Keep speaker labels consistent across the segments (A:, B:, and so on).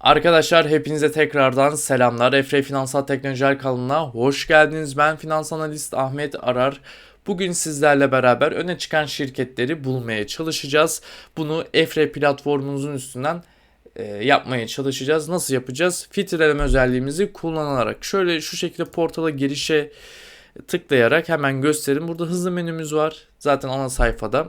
A: Arkadaşlar hepinize tekrardan selamlar. Efre Finansal Teknolojiler kanalına hoş geldiniz. Ben finans analist Ahmet Arar. Bugün sizlerle beraber öne çıkan şirketleri bulmaya çalışacağız. Bunu Efre platformumuzun üstünden e, yapmaya çalışacağız. Nasıl yapacağız? Filtreleme özelliğimizi kullanarak. Şöyle şu şekilde portala girişe tıklayarak hemen gösterin. Burada hızlı menümüz var. Zaten ana sayfada.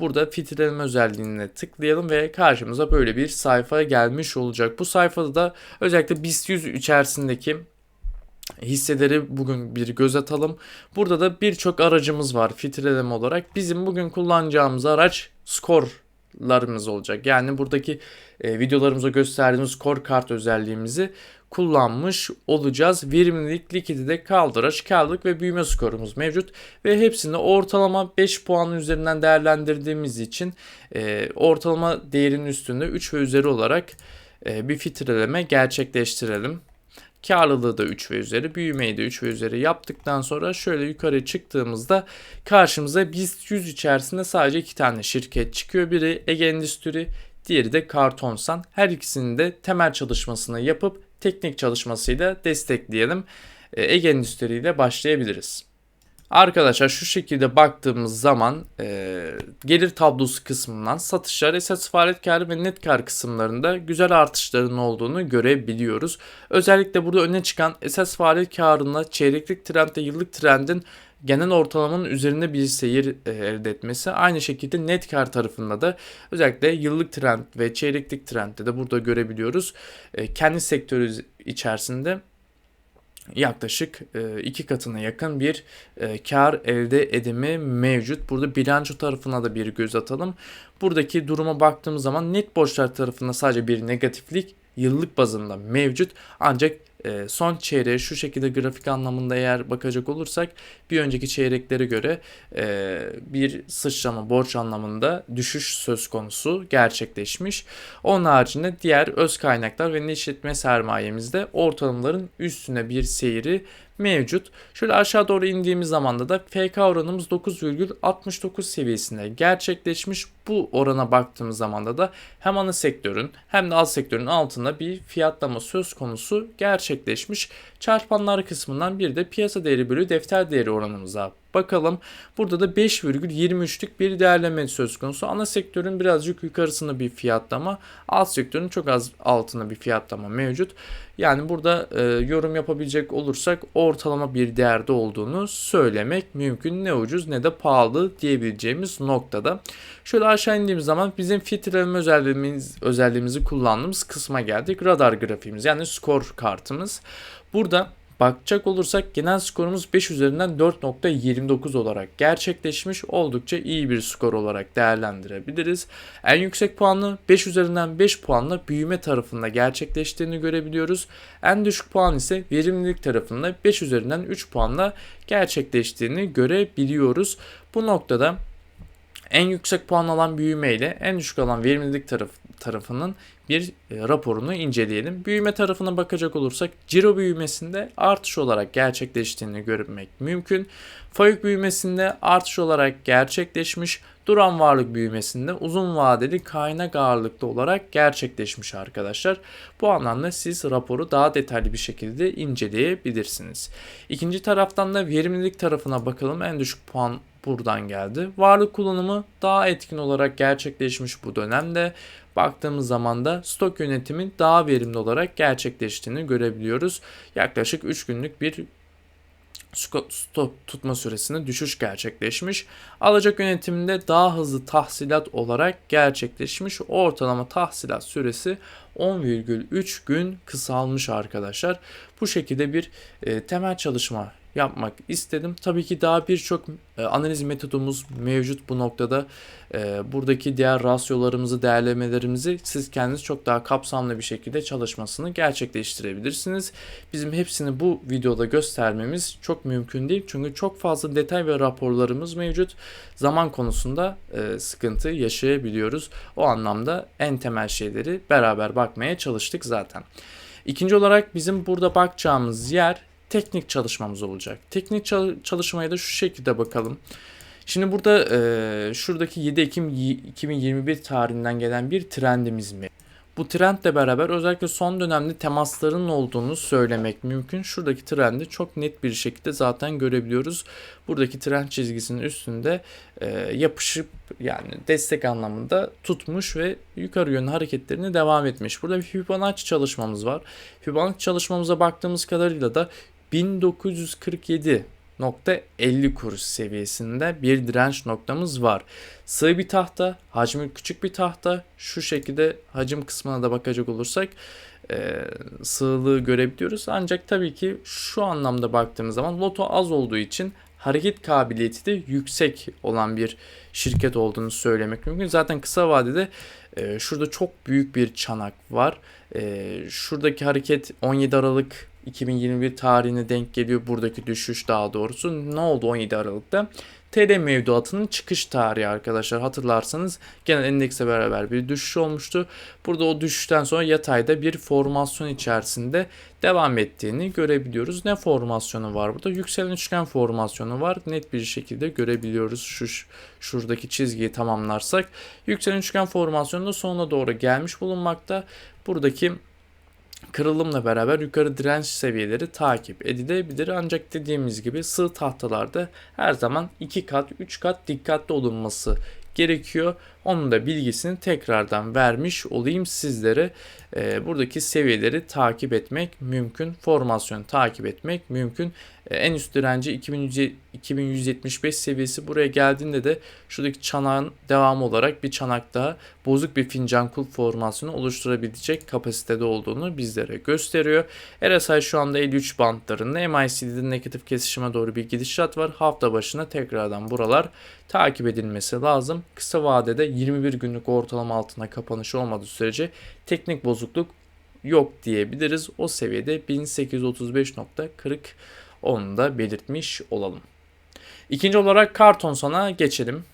A: Burada filtreleme özelliğine tıklayalım ve karşımıza böyle bir sayfa gelmiş olacak. Bu sayfada da özellikle BIST 100 içerisindeki hisseleri bugün bir göz atalım. Burada da birçok aracımız var filtreleme olarak. Bizim bugün kullanacağımız araç skorlarımız olacak. Yani buradaki e, videolarımıza gösterdiğimiz skor kart özelliğimizi kullanmış olacağız. Verimlilik, likidite, kaldıraç, karlılık ve büyüme skorumuz mevcut. Ve hepsini ortalama 5 puan üzerinden değerlendirdiğimiz için e, ortalama değerinin üstünde 3 ve üzeri olarak e, bir filtreleme gerçekleştirelim. Karlılığı da 3 ve üzeri, büyümeyi de 3 ve üzeri yaptıktan sonra şöyle yukarı çıktığımızda karşımıza BIST 100 içerisinde sadece 2 tane şirket çıkıyor. Biri Ege Endüstri, diğeri de Kartonsan. Her ikisinin de temel çalışmasını yapıp teknik çalışmasıyla destekleyelim. E, Ege Endüstri ile başlayabiliriz. Arkadaşlar şu şekilde baktığımız zaman e, gelir tablosu kısmından satışlar, esas faaliyet karı ve net kar kısımlarında güzel artışların olduğunu görebiliyoruz. Özellikle burada öne çıkan esas faaliyet karında çeyreklik trendde yıllık trendin genel ortalamanın üzerinde bir seyir e, elde etmesi. Aynı şekilde net kar tarafında da özellikle yıllık trend ve çeyreklik trendde de burada görebiliyoruz. E, kendi sektörü içerisinde yaklaşık e, iki katına yakın bir kar elde edimi mevcut. Burada bilanço tarafına da bir göz atalım. Buradaki duruma baktığımız zaman net borçlar tarafında sadece bir negatiflik yıllık bazında mevcut. Ancak e, son çeyreğe şu şekilde grafik anlamında eğer bakacak olursak bir önceki çeyreklere göre e, bir sıçrama borç anlamında düşüş söz konusu gerçekleşmiş. Onun haricinde diğer öz kaynaklar ve işletme sermayemizde ortalamaların üstüne bir seyri mevcut. Şöyle aşağı doğru indiğimiz zamanda da FK oranımız 9,69 seviyesinde gerçekleşmiş. Bu orana baktığımız zamanda da hem ana sektörün hem de alt sektörün altında bir fiyatlama söz konusu gerçekleşmiş. Çarpanlar kısmından bir de piyasa değeri bölü defter değeri oranımıza bakalım. Burada da 5,23'lük bir değerleme söz konusu. Ana sektörün birazcık yukarısında bir fiyatlama, alt sektörün çok az altında bir fiyatlama mevcut. Yani burada e, yorum yapabilecek olursak ortalama bir değerde olduğunu söylemek mümkün. Ne ucuz ne de pahalı diyebileceğimiz noktada. Şöyle aşağı indiğimiz zaman bizim filtreleme özelliğimiz, özelliğimizi kullandığımız kısma geldik. Radar grafiğimiz yani skor kartımız. Burada bakacak olursak genel skorumuz 5 üzerinden 4.29 olarak gerçekleşmiş. Oldukça iyi bir skor olarak değerlendirebiliriz. En yüksek puanlı 5 üzerinden 5 puanla büyüme tarafında gerçekleştiğini görebiliyoruz. En düşük puan ise verimlilik tarafında 5 üzerinden 3 puanla gerçekleştiğini görebiliyoruz. Bu noktada en yüksek puan alan büyüme ile en düşük alan verimlilik tarafı, tarafının bir e, raporunu inceleyelim. Büyüme tarafına bakacak olursak ciro büyümesinde artış olarak gerçekleştiğini görmek mümkün. Fayük büyümesinde artış olarak gerçekleşmiş. Duran varlık büyümesinde uzun vadeli kaynak ağırlıklı olarak gerçekleşmiş arkadaşlar. Bu anlamda siz raporu daha detaylı bir şekilde inceleyebilirsiniz. İkinci taraftan da verimlilik tarafına bakalım. En düşük puan buradan geldi. Varlık kullanımı daha etkin olarak gerçekleşmiş bu dönemde. Baktığımız zaman da stok yönetimin daha verimli olarak gerçekleştiğini görebiliyoruz. Yaklaşık 3 günlük bir stok tutma süresinde düşüş gerçekleşmiş. Alacak yönetiminde daha hızlı tahsilat olarak gerçekleşmiş. Ortalama tahsilat süresi 10,3 gün kısalmış arkadaşlar. Bu şekilde bir e, temel çalışma yapmak istedim. Tabii ki daha birçok e, analiz metodumuz mevcut bu noktada. E, buradaki diğer rasyolarımızı, değerlemelerimizi siz kendiniz çok daha kapsamlı bir şekilde çalışmasını gerçekleştirebilirsiniz. Bizim hepsini bu videoda göstermemiz çok mümkün değil. Çünkü çok fazla detay ve raporlarımız mevcut. Zaman konusunda e, sıkıntı yaşayabiliyoruz. O anlamda en temel şeyleri beraber bakmaya çalıştık zaten. İkinci olarak bizim burada bakacağımız yer teknik çalışmamız olacak. Teknik çalışmaya da şu şekilde bakalım. Şimdi burada e, şuradaki 7 Ekim 2021 tarihinden gelen bir trendimiz mi? Bu trendle beraber özellikle son dönemde temasların olduğunu söylemek mümkün. Şuradaki trendi çok net bir şekilde zaten görebiliyoruz. Buradaki trend çizgisinin üstünde e, yapışıp yani destek anlamında tutmuş ve yukarı yönlü hareketlerini devam etmiş. Burada bir Fibonacci çalışmamız var. Fibonacci çalışmamıza baktığımız kadarıyla da 1947 .50 kuruş seviyesinde bir direnç noktamız var. Sığ bir tahta, hacmi küçük bir tahta. Şu şekilde hacim kısmına da bakacak olursak e, sığlığı görebiliyoruz. Ancak tabii ki şu anlamda baktığımız zaman loto az olduğu için hareket kabiliyeti de yüksek olan bir şirket olduğunu söylemek mümkün. Zaten kısa vadede e, şurada çok büyük bir çanak var. E, şuradaki hareket 17 Aralık 2021 tarihine denk geliyor buradaki düşüş daha doğrusu. Ne oldu 17 Aralık'ta? TL mevduatının çıkış tarihi arkadaşlar hatırlarsanız genel endekse beraber bir düşüş olmuştu. Burada o düşüşten sonra yatayda bir formasyon içerisinde devam ettiğini görebiliyoruz. Ne formasyonu var burada? Yükselen üçgen formasyonu var. Net bir şekilde görebiliyoruz. Şu şuradaki çizgiyi tamamlarsak yükselen üçgen formasyonu da sonuna doğru gelmiş bulunmakta. Buradaki kırılımla beraber yukarı direnç seviyeleri takip edilebilir. Ancak dediğimiz gibi sığ tahtalarda her zaman 2 kat 3 kat dikkatli olunması gerekiyor. Onun da bilgisini tekrardan vermiş olayım sizlere. E, buradaki seviyeleri takip etmek mümkün. Formasyonu takip etmek mümkün. E, en üst direnci 2175 seviyesi buraya geldiğinde de şuradaki çanağın devamı olarak bir çanak daha bozuk bir fincan kulp formasyonu oluşturabilecek kapasitede olduğunu bizlere gösteriyor. RSI şu anda 53 bantlarında MACD'de negatif kesişime doğru bir gidişat var. Hafta başına tekrardan buralar takip edilmesi lazım. Kısa vadede 21 günlük ortalama altına kapanış olmadığı sürece teknik bozukluk yok diyebiliriz. O seviyede 1835.40 onu da belirtmiş olalım. İkinci olarak karton sana geçelim.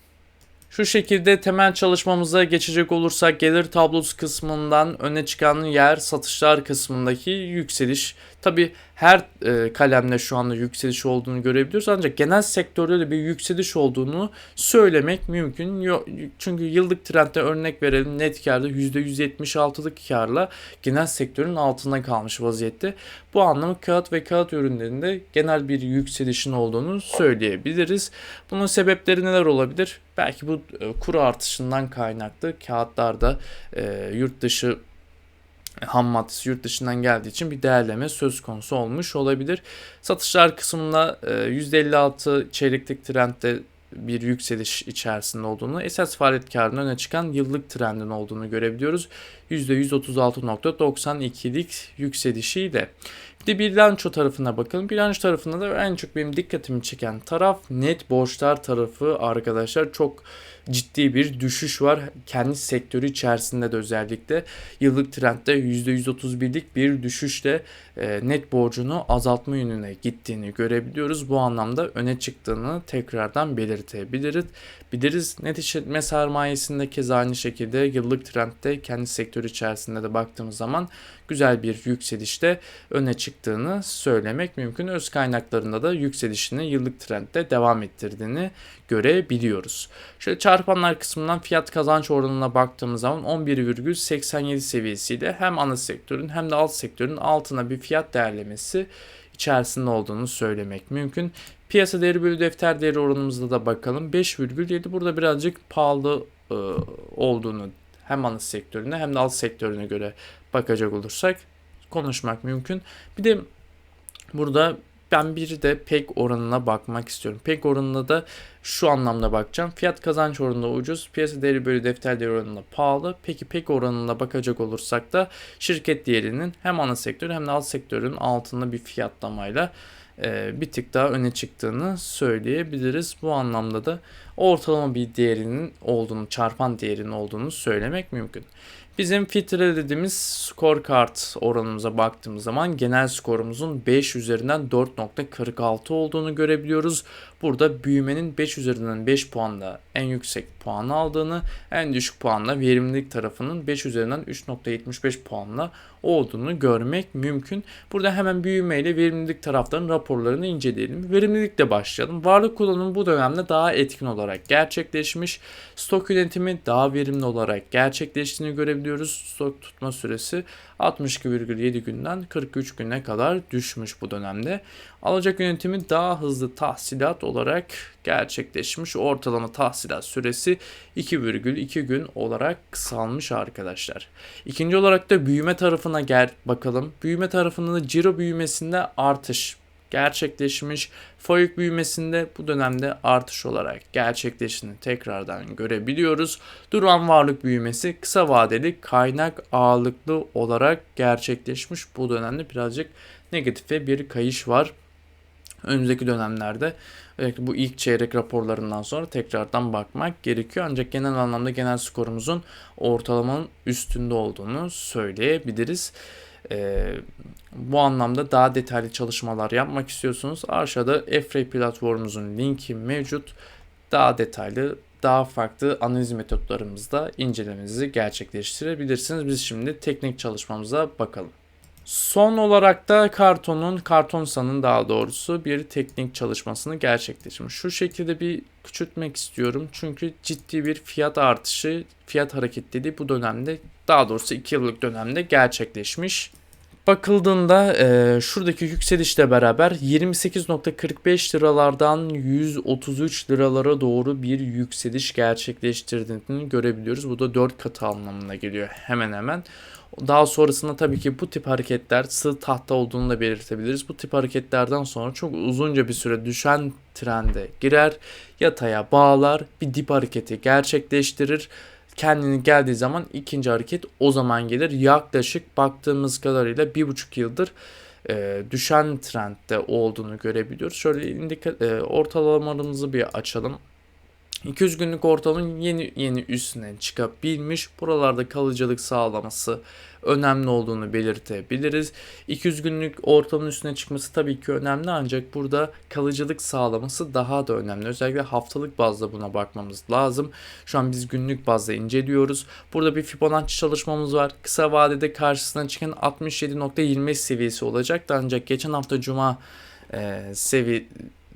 A: Şu şekilde temel çalışmamıza geçecek olursak gelir tablosu kısmından öne çıkan yer satışlar kısmındaki yükseliş. Tabi her e, kalemde şu anda yükseliş olduğunu görebiliyoruz ancak genel sektörde de bir yükseliş olduğunu söylemek mümkün. Çünkü yıllık trendde örnek verelim net karda %176'lık karla genel sektörün altında kalmış vaziyette. Bu anlamı kağıt ve kağıt ürünlerinde genel bir yükselişin olduğunu söyleyebiliriz. Bunun sebepleri neler olabilir? Belki bu e, kuru artışından kaynaklı kağıtlarda e, yurt dışı ham maddesi yurt dışından geldiği için bir değerleme söz konusu olmuş olabilir. Satışlar kısmında %56 çeyreklik trendde bir yükseliş içerisinde olduğunu, esas faaliyet karının öne çıkan yıllık trendin olduğunu görebiliyoruz. %136.92'lik yükselişiyle. Bir de bilanço tarafına bakalım. Bilanço tarafında da en çok benim dikkatimi çeken taraf net borçlar tarafı arkadaşlar. Çok ciddi bir düşüş var. Kendi sektörü içerisinde de özellikle yıllık trendde %131'lik bir düşüşle e, net borcunu azaltma yönüne gittiğini görebiliyoruz. Bu anlamda öne çıktığını tekrardan belirtebiliriz. Biliriz net işletme sermayesinde kez aynı şekilde yıllık trendde kendi sektörü içerisinde de baktığımız zaman güzel bir yükselişte öne çıktığını söylemek mümkün. Öz kaynaklarında da yükselişini yıllık trendde devam ettirdiğini görebiliyoruz. Şöyle çarpanlar kısmından fiyat kazanç oranına baktığımız zaman 11,87 seviyesiyle hem ana sektörün hem de alt sektörün altına bir fiyat değerlemesi içerisinde olduğunu söylemek mümkün. Piyasa değeri bölü defter değeri oranımızda da bakalım. 5,7 burada birazcık pahalı e, olduğunu hem ana sektörüne hem de alt sektörüne göre bakacak olursak konuşmak mümkün. Bir de burada ben bir de pek oranına bakmak istiyorum. Pek oranına da şu anlamda bakacağım. Fiyat kazanç oranında ucuz, piyasa değeri bölü defter değeri oranında pahalı. Peki pek oranına bakacak olursak da şirket değerinin hem ana sektör hem de alt sektörün altında bir fiyatlamayla e, bir tık daha öne çıktığını söyleyebiliriz. Bu anlamda da ortalama bir değerinin olduğunu, çarpan değerinin olduğunu söylemek mümkün. Bizim filtrelediğimiz skor kart oranımıza baktığımız zaman genel skorumuzun 5 üzerinden 4.46 olduğunu görebiliyoruz. Burada büyümenin 5 üzerinden 5 puanla en yüksek puanı aldığını, en düşük puanla verimlilik tarafının 5 üzerinden 3.75 puanla olduğunu görmek mümkün. Burada hemen büyüme ile verimlilik taraflarının raporlarını inceleyelim. Verimlilikle başlayalım. Varlık kullanımı bu dönemde daha etkin olarak gerçekleşmiş. Stok yönetimi daha verimli olarak gerçekleştiğini görebiliyoruz. Stok tutma süresi 62,7 günden 43 güne kadar düşmüş bu dönemde. Alacak yönetimi daha hızlı tahsilat olarak gerçekleşmiş. Ortalama tahsilat süresi 2,2 gün olarak kısalmış arkadaşlar. İkinci olarak da büyüme tarafına gel bakalım. Büyüme tarafında da ciro büyümesinde artış gerçekleşmiş. FOIC büyümesinde bu dönemde artış olarak gerçekleştiğini tekrardan görebiliyoruz. Duran varlık büyümesi kısa vadeli kaynak ağırlıklı olarak gerçekleşmiş. Bu dönemde birazcık negatife bir kayış var. Önümüzdeki dönemlerde özellikle bu ilk çeyrek raporlarından sonra tekrardan bakmak gerekiyor. Ancak genel anlamda genel skorumuzun ortalamanın üstünde olduğunu söyleyebiliriz. Ee, bu anlamda daha detaylı çalışmalar yapmak istiyorsunuz. Aşağıda Efray platformumuzun linki mevcut. Daha detaylı, daha farklı analiz metotlarımızda incelemenizi gerçekleştirebilirsiniz. Biz şimdi teknik çalışmamıza bakalım. Son olarak da Karton'un, Kartonsa'nın daha doğrusu bir teknik çalışmasını gerçekleştirmiş. Şu şekilde bir küçültmek istiyorum. Çünkü ciddi bir fiyat artışı, fiyat hareketliliği bu dönemde daha doğrusu 2 yıllık dönemde gerçekleşmiş. Bakıldığında e, şuradaki yükselişle beraber 28.45 liralardan 133 liralara doğru bir yükseliş gerçekleştirdiğini görebiliyoruz. Bu da 4 katı anlamına geliyor hemen hemen. Daha sonrasında tabii ki bu tip hareketler sığ tahta olduğunu da belirtebiliriz. Bu tip hareketlerden sonra çok uzunca bir süre düşen trende girer, yataya bağlar, bir dip hareketi gerçekleştirir kendini geldiği zaman ikinci hareket o zaman gelir. Yaklaşık baktığımız kadarıyla bir buçuk yıldır e, düşen trendde olduğunu görebiliyoruz. Şöyle indika, e, ortalamalarımızı bir açalım. 200 günlük ortalamanın yeni yeni üstüne çıkabilmiş. Buralarda kalıcılık sağlaması önemli olduğunu belirtebiliriz. 200 günlük ortamın üstüne çıkması tabii ki önemli ancak burada kalıcılık sağlaması daha da önemli. Özellikle haftalık bazda buna bakmamız lazım. Şu an biz günlük bazda inceliyoruz. Burada bir Fibonacci çalışmamız var. Kısa vadede karşısına çıkan 67.25 seviyesi olacaktı ancak geçen hafta Cuma e, sevi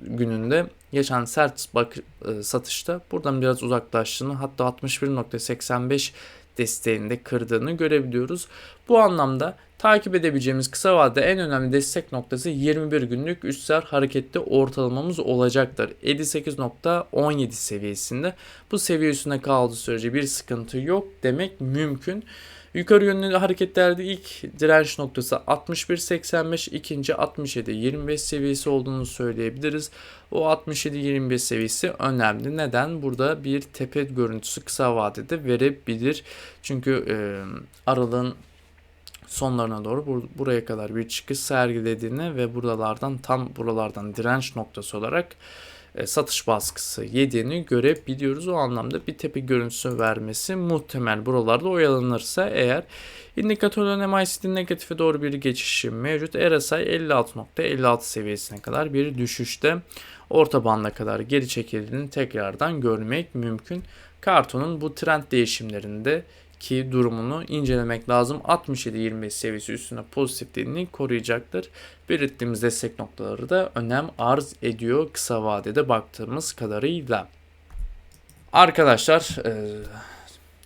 A: gününde geçen sert bak e, satışta buradan biraz uzaklaştığını hatta 61.85 desteğinde kırdığını görebiliyoruz. Bu anlamda takip edebileceğimiz kısa vadede en önemli destek noktası 21 günlük üstsel harekette ortalamamız olacaktır. 58.17 seviyesinde. Bu seviye üstünde kaldığı sürece bir sıkıntı yok demek mümkün. Yukarı yönlü hareketlerde ilk direnç noktası 61.85, ikinci 67.25 seviyesi olduğunu söyleyebiliriz. O 67.25 seviyesi önemli. Neden? Burada bir tepe görüntüsü kısa vadede verebilir. Çünkü e, aralığın sonlarına doğru bur buraya kadar bir çıkış sergilediğini ve buralardan tam buralardan direnç noktası olarak satış baskısı yediğini görebiliyoruz. O anlamda bir tepe görüntüsü vermesi muhtemel buralarda oyalanırsa eğer indikatörlerin MACD negatife doğru bir geçişi mevcut. RSI 56.56 seviyesine kadar bir düşüşte orta banda kadar geri çekildiğini tekrardan görmek mümkün. Karton'un bu trend değişimlerinde ki durumunu incelemek lazım. 67-25 seviyesi üstüne pozitifliğini koruyacaktır. Belirttiğimiz destek noktaları da önem arz ediyor kısa vadede baktığımız kadarıyla. Arkadaşlar e,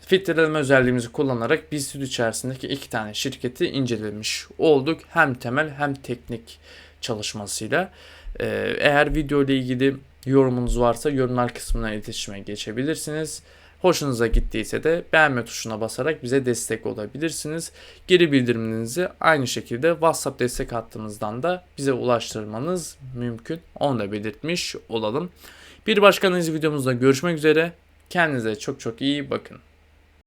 A: filtreleme özelliğimizi kullanarak BIST içerisindeki iki tane şirketi incelemiş olduk. Hem temel hem teknik çalışmasıyla. E, eğer video ile ilgili yorumunuz varsa yorumlar kısmına iletişime geçebilirsiniz. Hoşunuza gittiyse de beğenme tuşuna basarak bize destek olabilirsiniz. Geri bildirimlerinizi aynı şekilde WhatsApp destek hattımızdan da bize ulaştırmanız mümkün. Onu da belirtmiş olalım. Bir başka analiz videomuzda görüşmek üzere. Kendinize çok çok iyi bakın.